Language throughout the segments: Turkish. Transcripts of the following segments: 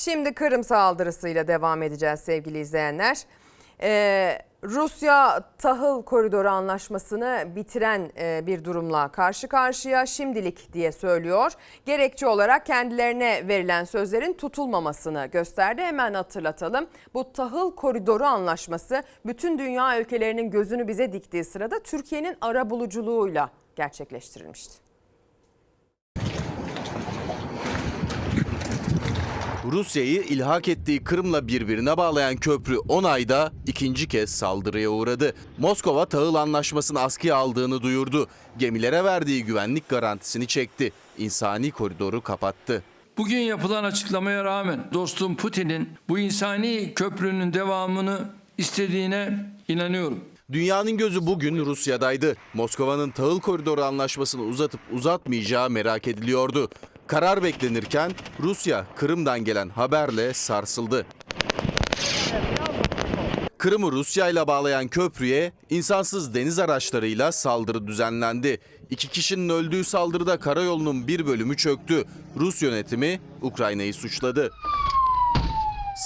Şimdi Kırım saldırısıyla devam edeceğiz sevgili izleyenler. Ee, Rusya tahıl koridoru anlaşmasını bitiren e, bir durumla karşı karşıya şimdilik diye söylüyor. Gerekçe olarak kendilerine verilen sözlerin tutulmamasını gösterdi. Hemen hatırlatalım. Bu tahıl koridoru anlaşması bütün dünya ülkelerinin gözünü bize diktiği sırada Türkiye'nin arabuluculuğuyla gerçekleştirilmişti. Rusya'yı ilhak ettiği Kırım'la birbirine bağlayan köprü 10 ayda ikinci kez saldırıya uğradı. Moskova tahıl anlaşmasını askıya aldığını duyurdu. Gemilere verdiği güvenlik garantisini çekti. İnsani koridoru kapattı. Bugün yapılan açıklamaya rağmen dostum Putin'in bu insani köprünün devamını istediğine inanıyorum. Dünyanın gözü bugün Rusya'daydı. Moskova'nın tahıl koridoru anlaşmasını uzatıp uzatmayacağı merak ediliyordu. Karar beklenirken Rusya Kırım'dan gelen haberle sarsıldı. Kırım'ı Rusya ile bağlayan köprüye insansız deniz araçlarıyla saldırı düzenlendi. İki kişinin öldüğü saldırıda karayolunun bir bölümü çöktü. Rus yönetimi Ukrayna'yı suçladı.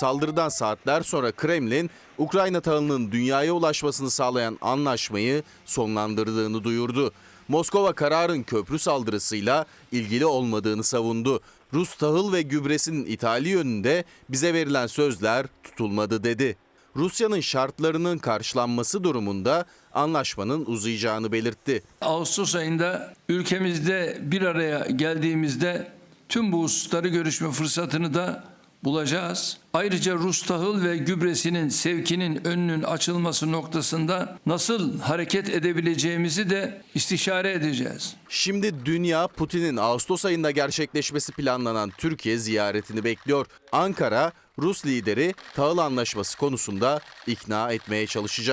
Saldırıdan saatler sonra Kremlin, Ukrayna tahılının dünyaya ulaşmasını sağlayan anlaşmayı sonlandırdığını duyurdu. Moskova kararın köprü saldırısıyla ilgili olmadığını savundu. Rus tahıl ve gübresinin ithali yönünde bize verilen sözler tutulmadı dedi. Rusya'nın şartlarının karşılanması durumunda anlaşmanın uzayacağını belirtti. Ağustos ayında ülkemizde bir araya geldiğimizde tüm bu hususları görüşme fırsatını da bulacağız. Ayrıca Rus tahıl ve gübresinin sevkinin önünün açılması noktasında nasıl hareket edebileceğimizi de istişare edeceğiz. Şimdi dünya Putin'in Ağustos ayında gerçekleşmesi planlanan Türkiye ziyaretini bekliyor. Ankara, Rus lideri tahıl anlaşması konusunda ikna etmeye çalışacak.